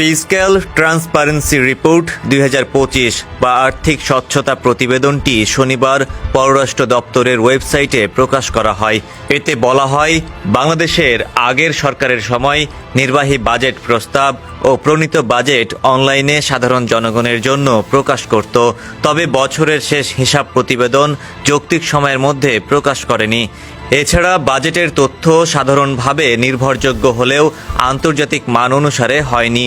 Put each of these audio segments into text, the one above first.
Physical transparency report দুই হাজার পঁচিশ বা আর্থিক স্বচ্ছতা প্রতিবেদনটি শনিবার পররাষ্ট্র দপ্তরের ওয়েবসাইটে প্রকাশ করা হয়। এতে বলা হয়, বাংলাদেশের আগের সরকারের সময় নির্বাহী বাজেট প্রস্তাব ও প্রণীত বাজেট অনলাইনে সাধারণ জনগণের জন্য প্রকাশ করত। তবে বছরের শেষ হিসাব প্রতিবেদন যৌক্তিক সময়ের মধ্যে প্রকাশ করেনি। এছাড়া বাজেটের তথ্য সাধারণভাবে নির্ভরযোগ্য হলেও আন্তর্জাতিক মান অনুসারে হয়নি।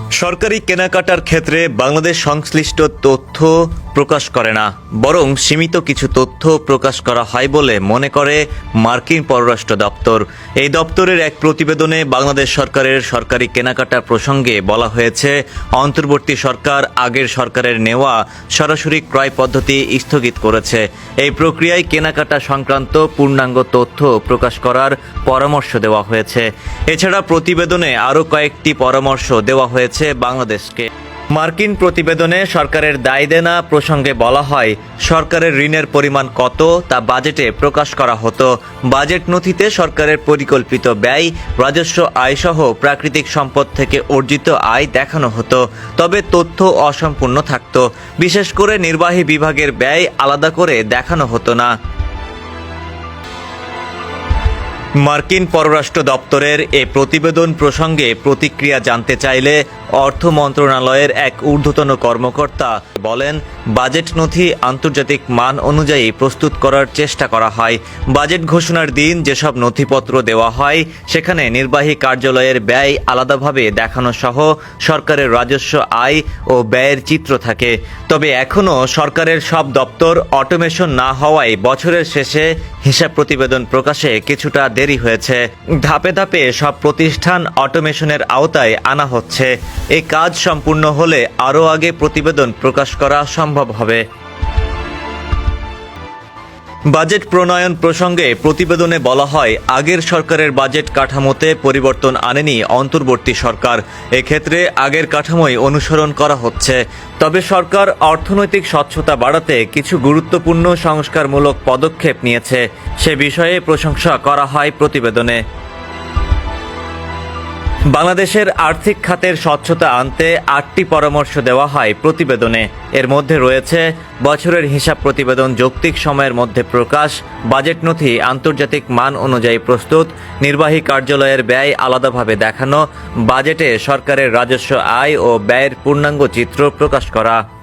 সরকারি কেনাকাটার ক্ষেত্রে বাংলাদেশ সংশ্লিষ্ট তথ্য প্রকাশ করে না, বরং সীমিত কিছু তথ্য প্রকাশ করা হয় বলে মনে করে মার্কিন পররাষ্ট্র দপ্তর। এই দপ্তরের এক প্রতিবেদনে বাংলাদেশ সরকারের সরকারি কেনাকাটা প্রসঙ্গে বলা হয়েছে, অন্তর্বর্তী সরকার আগের সরকারের নেওয়া সরাসরি ক্রয় পদ্ধতি স্থগিত করেছে। এই প্রক্রিয়ায় কেনাকাটা সংক্রান্ত পূর্ণাঙ্গ তথ্য প্রকাশ করার পরামর্শ দেওয়া হয়েছে। এছাড়া প্রতিবেদনে আরও কয়েকটি পরামর্শ দেওয়া হয়েছে। বাংলাদেশকে। মার্কিন প্রতিবেদনে সরকারের দায় দেনা প্রসঙ্গে বলা হয়, সরকারের ঋণের পরিমাণ কত তা বাজেটে প্রকাশ করা হতো। বাজেট নথিতে সরকারের পরিকল্পিত ব্যয়, রাজস্ব আয়সহ প্রাকৃতিক সম্পদ থেকে অর্জিত আয় দেখানো হতো, তবে তথ্য অসম্পূর্ণ থাকত। বিশেষ করে নির্বাহী বিভাগের ব্যয় আলাদা করে দেখানো হতো না। মার্কিন পররাষ্ট্র দপ্তরের এ প্রতিবেদন প্রসঙ্গে প্রতিক্রিয়া জানতে চাইলে অর্থ মন্ত্রণালয়ের এক ঊর্ধ্বতন কর্মকর্তা বলেন, বাজেট নথি আন্তর্জাতিক মান অনুযায়ী প্রস্তুত করার চেষ্টা করা হয়। বাজেট ঘোষণার দিন যেসব নথিপত্র দেওয়া হয়, সেখানে নির্বাহী কার্যালয়ের ব্যয় আলাদাভাবে দেখানো সহ সরকারের রাজস্ব আয় ও ব্যয়ের চিত্র থাকে। তবে এখনও সরকারের সব দপ্তর অটোমেশন না হওয়ায় বছরের শেষে হিসাব প্রতিবেদন প্রকাশে কিছুটা দেরি হয়েছে। ধাপে ধাপে সব প্রতিষ্ঠান অটোমেশনের আওতায় আনা হচ্ছে। এই কাজ সম্পূর্ণ হলে আরও আগে প্রতিবেদন প্রকাশ করা সম্ভব হবে। বাজেট প্রণয়ন প্রসঙ্গে প্রতিবেদনে বলা হয়, আগের সরকারের বাজেট কাঠামোতে পরিবর্তন আনেনি অন্তর্বর্তী সরকার। এক্ষেত্রে আগের কাঠামোই অনুসরণ করা হচ্ছে। তবে সরকার অর্থনৈতিক স্বচ্ছতা বাড়াতে কিছু গুরুত্বপূর্ণ সংস্কারমূলক পদক্ষেপ নিয়েছে। সে বিষয়ে প্রশংসা করা হয় প্রতিবেদনে। বাংলাদেশের আর্থিক খাতের স্বচ্ছতা আনতে আটটি পরামর্শ দেওয়া হয় প্রতিবেদনে। এর মধ্যে রয়েছে, বছরের হিসাব প্রতিবেদন যৌক্তিক সময়ের মধ্যে প্রকাশ, বাজেট নথি, আন্তর্জাতিক মান অনুযায়ী প্রস্তুত, নির্বাহী কার্যালয়ের ব্যয় আলাদাভাবে দেখানো, বাজেটে সরকারের রাজস্ব আয় ও ব্যয়ের পূর্ণাঙ্গ চিত্র প্রকাশ করা।